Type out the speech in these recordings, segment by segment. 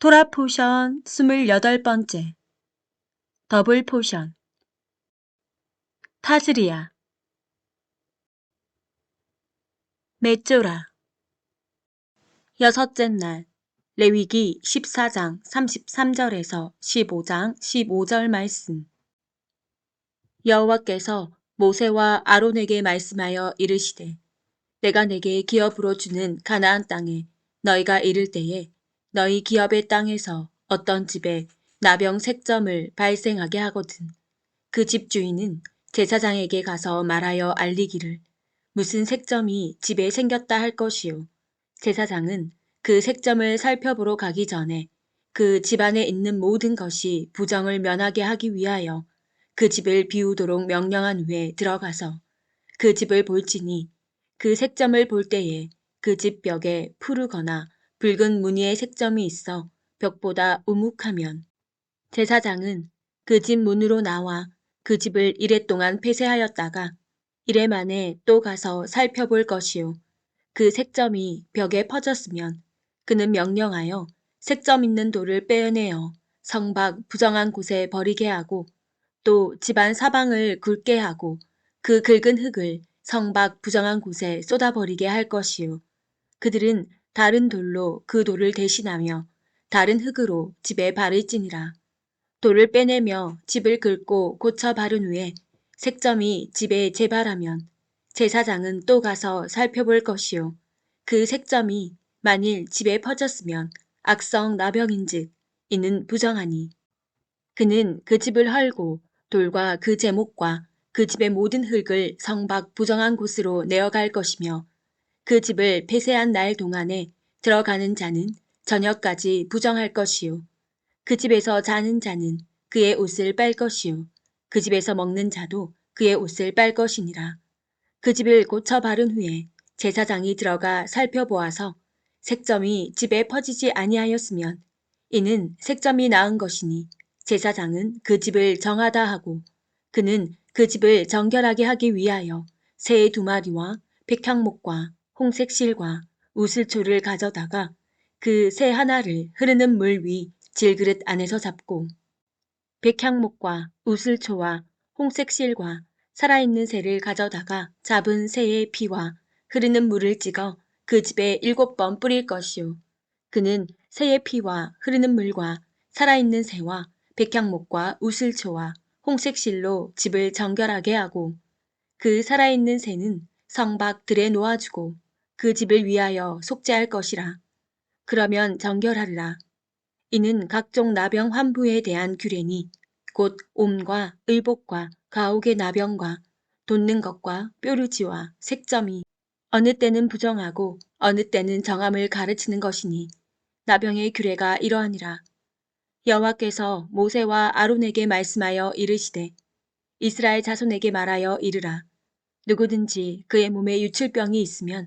토라 포션 28번째. 더블 포션. 타즈리아. 메쪼라. 여섯째 날. 레위기 14장 33절에서 15장 15절 말씀. 여호와께서 모세와 아론에게 말씀하여 이르시되 내가 내게 기업으로 주는 가나안 땅에 너희가 이를 때에 너희 기업의 땅에서 어떤 집에 나병 색점을 발생하게 하거든. 그 집 주인은 제사장에게 가서 말하여 알리기를 무슨 색점이 집에 생겼다 할 것이요. 제사장은 그 색점을 살펴보러 가기 전에 그 집안에 있는 모든 것이 부정을 면하게 하기 위하여 그 집을 비우도록 명령한 후에 들어가서 그 집을 볼지니 그 색점을 볼 때에 그 집 벽에 푸르거나 붉은 무늬의 색점이 있어 벽보다 우묵하면 제사장은 그 집 문으로 나와 그 집을 이래 동안 폐쇄하였다가 이래 만에 또 가서 살펴볼 것이요. 그 색점이 벽에 퍼졌으면 그는 명령하여 색점 있는 돌을 빼어내어 성박 부정한 곳에 버리게 하고 또 집안 사방을 굵게 하고 그 긁은 흙을 성박 부정한 곳에 쏟아버리게 할 것이요. 그들은 다른 돌로 그 돌을 대신하며 다른 흙으로 집에 찌니라. 돌을 빼내며 집을 긁고 고쳐 바른 후에 색점이 집에 재발하면 제사장은 또 가서 살펴볼 것이요. 그 색점이 만일 집에 퍼졌으면 악성 나병인즉 이는 부정하니. 그는 그 집을 헐고 돌과 그 제목과 그 집의 모든 흙을 성박 부정한 곳으로 내어갈 것이며 그 집을 폐쇄한 날 동안에 들어가는 자는 저녁까지 부정할 것이요. 그 집에서 자는 자는 그의 옷을 빨 것이요. 그 집에서 먹는 자도 그의 옷을 빨 것이니라. 그 집을 고쳐 바른 후에 제사장이 들어가 살펴보아서 색점이 집에 퍼지지 아니하였으면 이는 색점이 나은 것이니 제사장은 그 집을 정하다 하고 그는 그 집을 정결하게 하기 위하여 새 두 마리와 백향목과 홍색 실과 우슬초를 가져다가 그 새 하나를 흐르는 물 위 질그릇 안에서 잡고 백향목과 우슬초와 홍색 실과 살아있는 새를 가져다가 잡은 새의 피와 흐르는 물을 찍어 그 집에 일곱 번 뿌릴 것이요. 그는 새의 피와 흐르는 물과 살아있는 새와 백향목과 우슬초와 홍색 실로 집을 정결하게 하고 그 살아있는 새는 성박 들에 놓아주고 그 집을 위하여 속죄할 것이라. 그러면 정결하리라. 이는 각종 나병 환부에 대한 규례니 곧 옴과 의복과 가옥의 나병과 돋는 것과 뾰루지와 색점이 어느 때는 부정하고 어느 때는 정함을 가르치는 것이니 나병의 규례가 이러하니라. 여호와께서 모세와 아론에게 말씀하여 이르시되 이스라엘 자손에게 말하여 이르라. 누구든지 그의 몸에 유출병이 있으면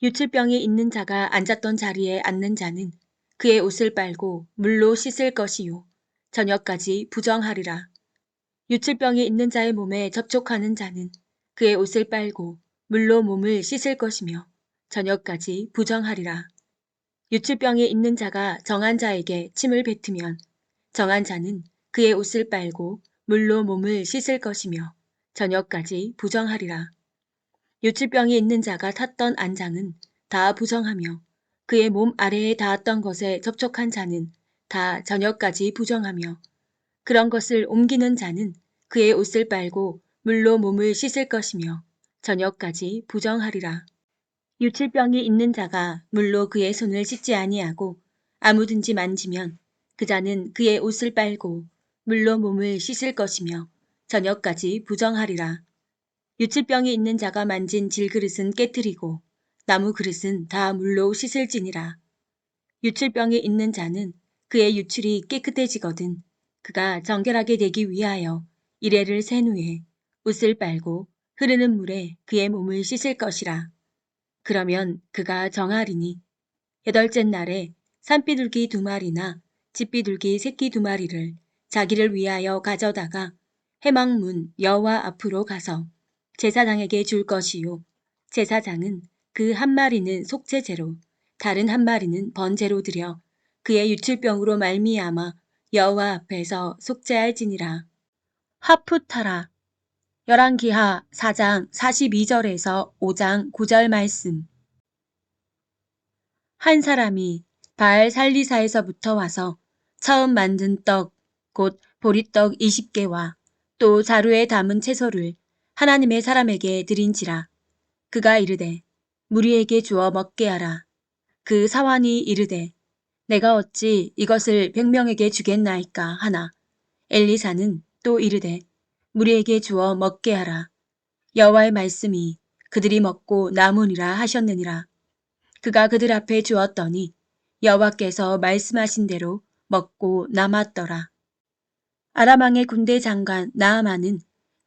유출병이 있는 자가 앉았던 자리에 앉는 자는 그의 옷을 빨고 물로 씻을 것이요. 저녁까지 부정하리라. 유출병이 있는 자의 몸에 접촉하는 자는 그의 옷을 빨고 물로 몸을 씻을 것이며 저녁까지 부정하리라. 유출병이 있는 자가 정한 자에게 침을 뱉으면 정한 자는 그의 옷을 빨고 물로 몸을 씻을 것이며 저녁까지 부정하리라. 유출병이 있는 자가 탔던 안장은 다 부정하며 그의 몸 아래에 닿았던 것에 접촉한 자는 다 저녁까지 부정하며 그런 것을 옮기는 자는 그의 옷을 빨고 물로 몸을 씻을 것이며 저녁까지 부정하리라. 유출병이 있는 자가 물로 그의 손을 씻지 아니하고 아무든지 만지면 그 자는 그의 옷을 빨고 물로 몸을 씻을 것이며 저녁까지 부정하리라. 유출병이 있는 자가 만진 질그릇은 깨뜨리고 나무 그릇은 다 물로 씻을지니라. 유출병이 있는 자는 그의 유출이 깨끗해지거든 그가 정결하게 되기 위하여 이래를 센 후에 옷을 빨고 흐르는 물에 그의 몸을 씻을 것이라. 그러면 그가 정하리니 여덟째 날에 산비둘기 두 마리나 집비둘기 새끼 두 마리를 자기를 위하여 가져다가 해망문 여호와 앞으로 가서 제사장에게 줄 것이요. 제사장은 그 한 마리는 속죄제로 다른 한 마리는 번제로 드려 그의 유출병으로 말미암아 여호와 앞에서 속죄할지니라. 하푸타라. 열왕기하 4장 42절에서 5장 9절 말씀. 한 사람이 바알 살리사에서부터 와서 처음 만든 떡, 곧 보리떡 20개와 또 자루에 담은 채소를 하나님의 사람에게 드린지라. 그가 이르되 무리에게 주어 먹게 하라. 그 사환이 이르되 내가 어찌 이것을 백명에게 주겠나이까 하나. 엘리사는 또 이르되 무리에게 주어 먹게 하라. 여호와의 말씀이 그들이 먹고 남으니라 하셨느니라. 그가 그들 앞에 주었더니 여호와께서 말씀하신 대로 먹고 남았더라. 아람왕의 군대 장관 나아만은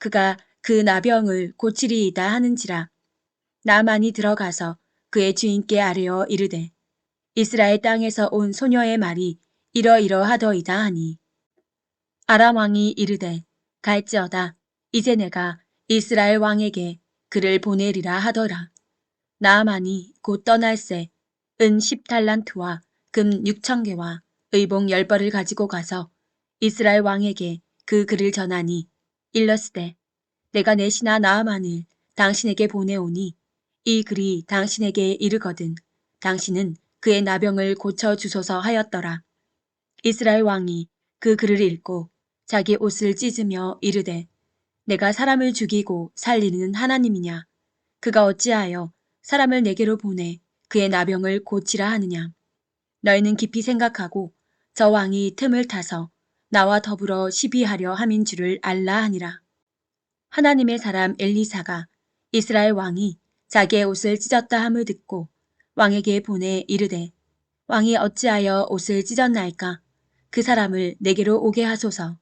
그가 그 나병을 고치리이다 하는지라. 나만이 들어가서 그의 주인께 아뢰어 이르되 이스라엘 땅에서 온 소녀의 말이 이러이러하더이다 하니 아람 왕이 이르되 갈지어다 이제 내가 이스라엘 왕에게 그를 보내리라 하더라. 나아만이 곧 떠날새 은 10달란트와 금 6천 개와 의복 10벌을 가지고 가서 이스라엘 왕에게 그 글을 전하니 일러스되 내가 내 신하 나아만을 당신에게 보내오니 이 글이 당신에게 이르거든 당신은 그의 나병을 고쳐 주소서 하였더라. 이스라엘 왕이 그 글을 읽고 자기 옷을 찢으며 이르되 내가 사람을 죽이고 살리는 하나님이냐 그가 어찌하여 사람을 내게로 보내 그의 나병을 고치라 하느냐. 너희는 깊이 생각하고 저 왕이 틈을 타서 나와 더불어 시비하려 함인 줄을 알라 하니라. 하나님의 사람 엘리사가 이스라엘 왕이 자기의 옷을 찢었다 함을 듣고 왕에게 보내 이르되 왕이 어찌하여 옷을 찢었나이까 그 사람을 내게로 오게 하소서.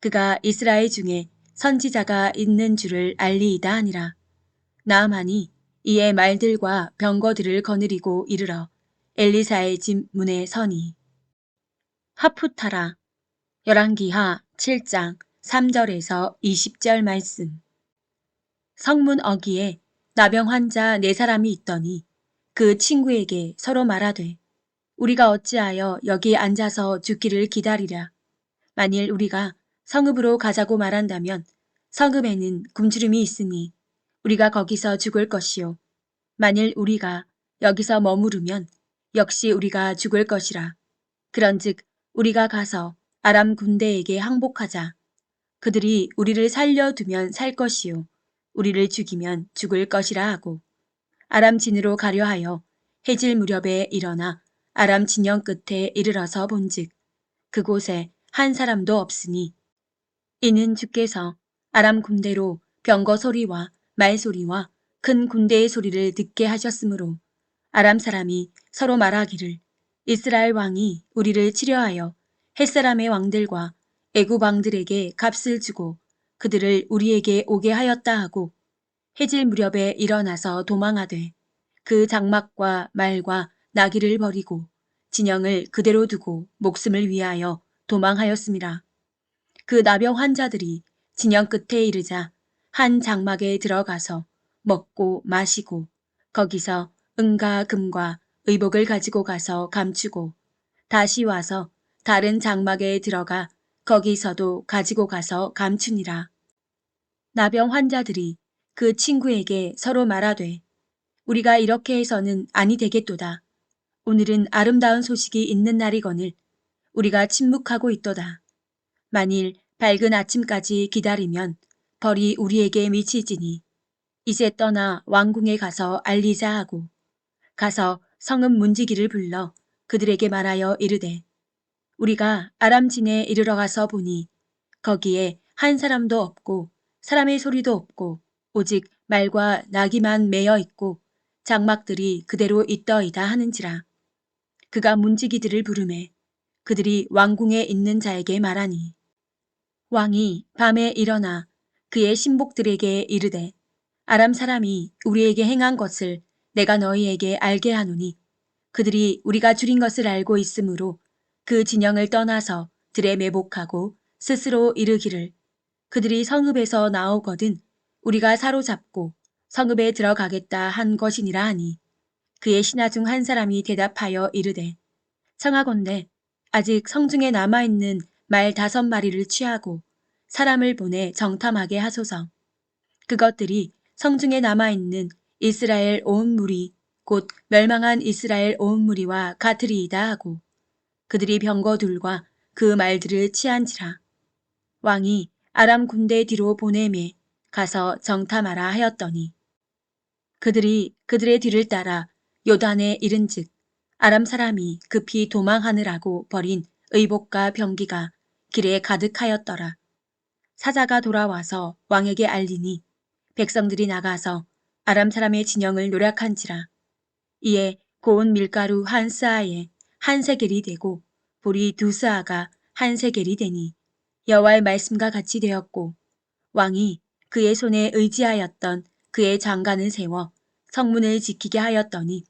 그가 이스라엘 중에 선지자가 있는 줄을 알리이다 하니라. 나아만이 이에 말들과 병거들을 거느리고 이르러 엘리사의 집 문에 서니 하푸타라 열왕기하 7장 3절에서 20절 말씀 성문 어기에 나병 환자 네 사람이 있더니 그 친구에게 서로 말하되 우리가 어찌하여 여기 앉아서 죽기를 기다리랴. 만일 우리가 성읍으로 가자고 말한다면 성읍에는 굶주림이 있으니 우리가 거기서 죽을 것이요. 만일 우리가 여기서 머무르면 역시 우리가 죽을 것이라. 그런즉 우리가 가서 아람 군대에게 항복하자. 그들이 우리를 살려두면 살 것이요. 우리를 죽이면 죽을 것이라 하고 아람 진으로 가려 하여 해질 무렵에 일어나 아람 진영 끝에 이르러서 본즉 그곳에 한 사람도 없으니 이는 주께서 아람 군대로 병거 소리와 말 소리와 큰 군대의 소리를 듣게 하셨으므로 아람 사람이 서로 말하기를 이스라엘 왕이 우리를 치려하여 햇사람의 왕들과 애굽 왕들에게 값을 주고 그들을 우리에게 오게 하였다 하고 해질 무렵에 일어나서 도망하되 그 장막과 말과 나귀를 버리고 진영을 그대로 두고 목숨을 위하여 도망하였습니다. 그 나병 환자들이 진영 끝에 이르자 한 장막에 들어가서 먹고 마시고 거기서 은과 금과 의복을 가지고 가서 감추고 다시 와서 다른 장막에 들어가 거기서도 가지고 가서 감추니라. 나병 환자들이 그 친구에게 서로 말하되 우리가 이렇게 해서는 아니 되겠도다. 오늘은 아름다운 소식이 있는 날이거늘 우리가 침묵하고 있도다. 만일 밝은 아침까지 기다리면 벌이 우리에게 미치지니 이제 떠나 왕궁에 가서 알리자 하고 가서 성읍 문지기를 불러 그들에게 말하여 이르되 우리가 아람진에 이르러 가서 보니 거기에 한 사람도 없고 사람의 소리도 없고 오직 말과 나귀만 매여 있고 장막들이 그대로 있더이다 하는지라. 그가 문지기들을 부르매 그들이 왕궁에 있는 자에게 말하니 왕이 밤에 일어나 그의 신복들에게 이르되 아람 사람이 우리에게 행한 것을 내가 너희에게 알게 하노니 그들이 우리가 줄인 것을 알고 있으므로 그 진영을 떠나서 들에 매복하고 스스로 이르기를 그들이 성읍에서 나오거든 우리가 사로잡고 성읍에 들어가겠다 한 것이니라 하니 그의 신하 중 한 사람이 대답하여 이르되 청하건대 아직 성중에 남아있는 말 다섯 마리를 취하고 사람을 보내 정탐하게 하소서. 그것들이 성중에 남아있는 이스라엘 온 무리 곧 멸망한 이스라엘 온 무리와 같으리이다 하고 그들이 병거들과 그 말들을 취한지라. 왕이 아람 군대 뒤로 보내매 가서 정탐하라 하였더니 그들이 그들의 뒤를 따라 요단에 이른즉 아람 사람이 급히 도망하느라고 버린 의복과 병기가 길에 가득하였더라. 사자가 돌아와서 왕에게 알리니 백성들이 나가서 아람 사람의 진영을 노력한지라. 이에 고운 밀가루 한 스아에 한 세겔이 되고 보리 두 스아가 한 세겔이 되니 여호와의 말씀과 같이 되었고 왕이 그의 손에 의지하였던 그의 장관을 세워 성문을 지키게 하였더니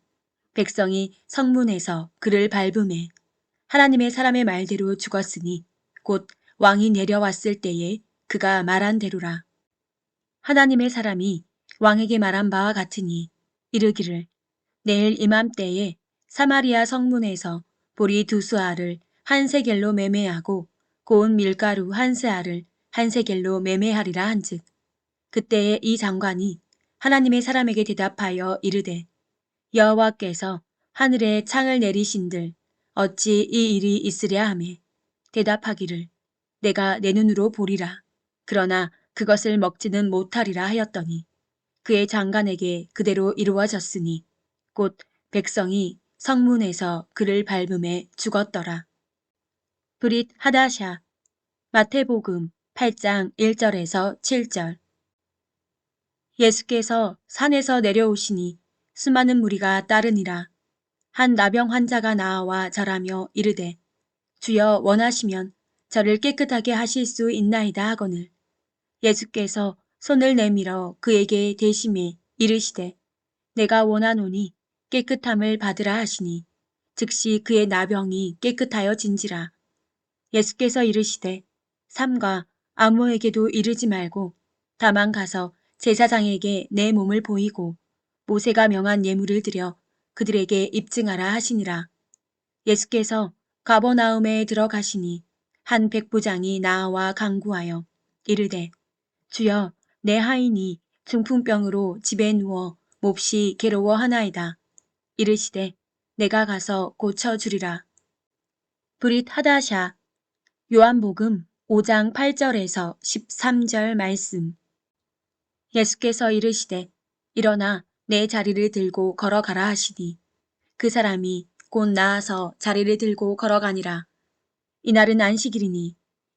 백성이 성문에서 그를 밟음에 하나님의 사람의 말대로 죽었으니 곧 왕이 내려왔을 때에 그가 말한 대로라. 하나님의 사람이 왕에게 말한 바와 같으니 이르기를 내일 이맘때에 사마리아 성문에서 보리 두 수알을 한 세겔로 매매하고 고운 밀가루 한 스알을 한 세겔로 매매하리라 한즉 그때에 이 장관이 하나님의 사람에게 대답하여 이르되 여호와께서 하늘에 창을 내리신들 어찌 이 일이 있으랴 하매 대답하기를 내가 내 눈으로 보리라. 그러나 그것을 먹지는 못하리라 하였더니 그의 장관에게 그대로 이루어졌으니 곧 백성이 성문에서 그를 밟음에 죽었더라. 브릿 하다샤 마태복음 8장 1절에서 7절 예수께서 산에서 내려오시니 수많은 무리가 따르니라. 한 나병 환자가 나와 절하며 이르되 주여 원하시면 저를 깨끗하게 하실 수 있나이다 하거늘 예수께서 손을 내밀어 그에게 대심해 이르시되 내가 원하노니 깨끗함을 받으라 하시니 즉시 그의 나병이 깨끗하여 진지라 예수께서 이르시되 삼가 아무에게도 이르지 말고 다만 가서 제사장에게 내 몸을 보이고 모세가 명한 예물을 드려 그들에게 입증하라 하시니라. 예수께서 가버나움에 들어가시니 한 백부장이 나와 강구하여 이르되 주여 내 하인이 중풍병으로 집에 누워 몹시 괴로워 하나이다. 이르시되 내가 가서 고쳐주리라. 브릿 하다샤 요한복음 5장 8절에서 13절 말씀 예수께서 이르시되 일어나 내 자리를 들고 걸어가라 하시니 그 사람이 곧 나아서 자리를 들고 걸어가니라. 이날은 안식일이니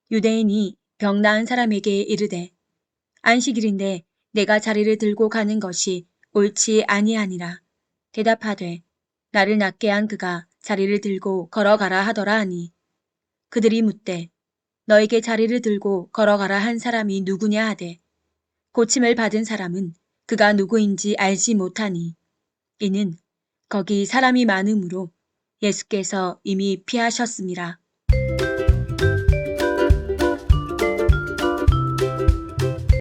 유대인이 병 나은 사람에게 이르되 안식일인데 내가 자리를 들고 가는 것이 옳지 아니하니라. 대답하되 나를 낫게 한 그가 자리를 들고 걸어가라 하더라 하니 그들이 묻되 너에게 자리를 들고 걸어가라 한 사람이 누구냐 하되 고침을 받은 사람은 그가 누구인지 알지 못하니 이는 거기 사람이 많으므로 예수께서 이미 피하셨습니다.